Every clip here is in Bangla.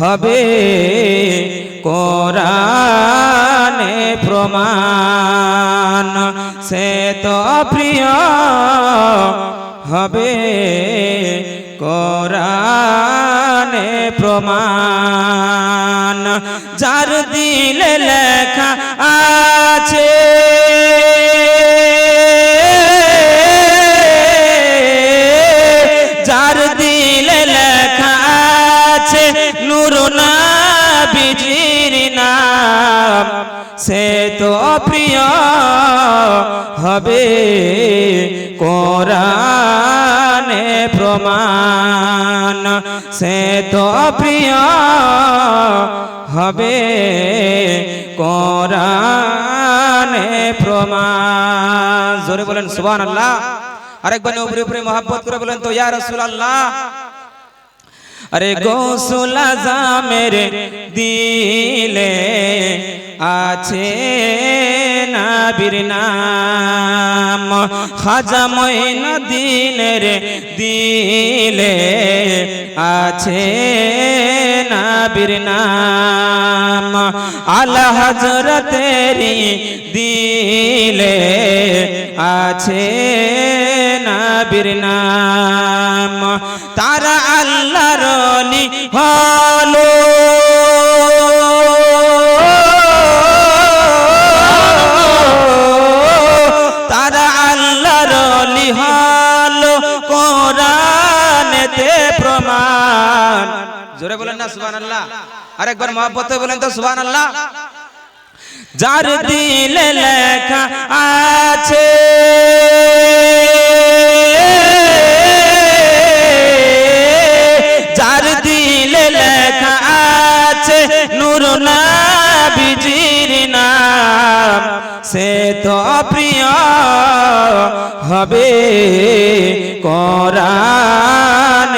হবে কোরআনে প্রমাণ। সে তো প্রিয় হবে কোরআনে প্রমাণ। যার দিলে লেখা আছে। প্রিয় হবে কোরআনে প্রমাণ। সে তো প্রিয় হবে কোরআনে প্রমাণ। জোরে বলেন সুবহান আল্লাহ আরেকবার উপরে উপরে মহাব্বত করে বলেন তো, ইয়া রাসূলুল্লাহ। আরে গোসুল আজামের দিলে আছে নাবির নাম। খাজা দিনের দিলে আছে নাবির নাম। আলা হজরতেরি দিলে আছে নাবির নাম। তারা আল্লাহর হলো। জোরে বলেন না সুবহানাল্লাহ। আরেকবার মহব্বতে বলেন তো সুবহানাল্লাহ। যার দিলে লেখা আছে। যার দিলে লেখা আছে নূর বিজির নাম। সে তো প্রিয় হবে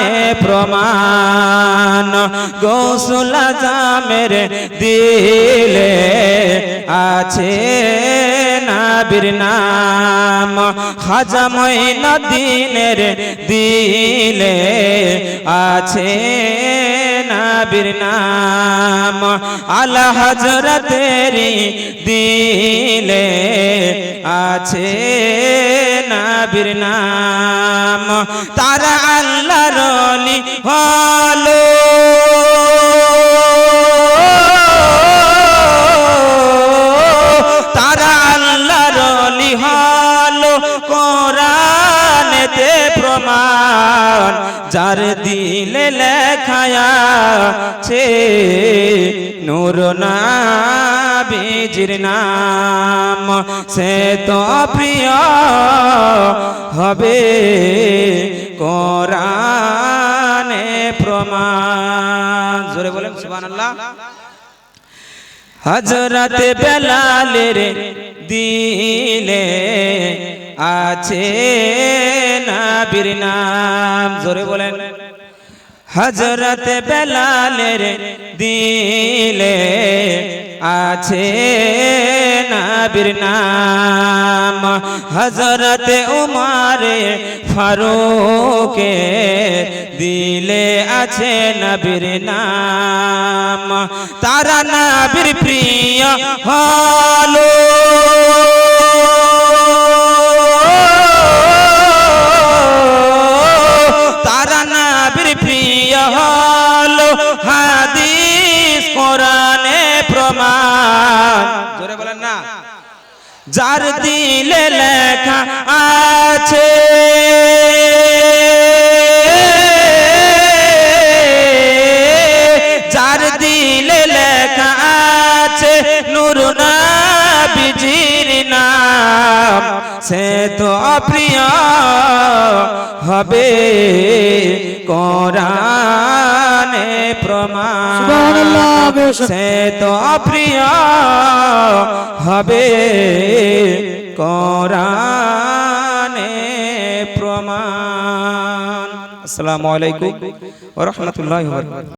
কোরআনে প্রমাণ। গৌসুল জামের দিলে আছে নাবির নাম। খাজা মঈন দিনের দিলে আছে নাবির নাম। আলা হজরতেরি দিলে আছে নাবির নাম। তারা আল্লাহ রলি হলো। যার দিলে লেখায়া ছে নূর বিজির নাম, সে তো প্রিয় হবে কোরআনে প্রমাণ। জোরে বলেন সুবহানাল্লাহ। হজরত বেলালের দিলে আছে নাবির নাম। জোরে বলেন। হজরত বেলালের দিলে আছে নাবির নাম। হজরত উমারে ফারুকে দিলে আছে নবীর নাম। তারা নবীর প্রিয় হলো। যার দিলে লেখা আছে যার দিলে লেখা আছে নূর বিজির নাম সে তো প্রিয় হবে কোরআনে প্রমাণ। সে তো প্রিয় হবে কোরআনে প্রমাণ। আসসালামু আলাইকুম ওয়া রাহমাতুল্লাহি ওয়া বারাকাতুহু।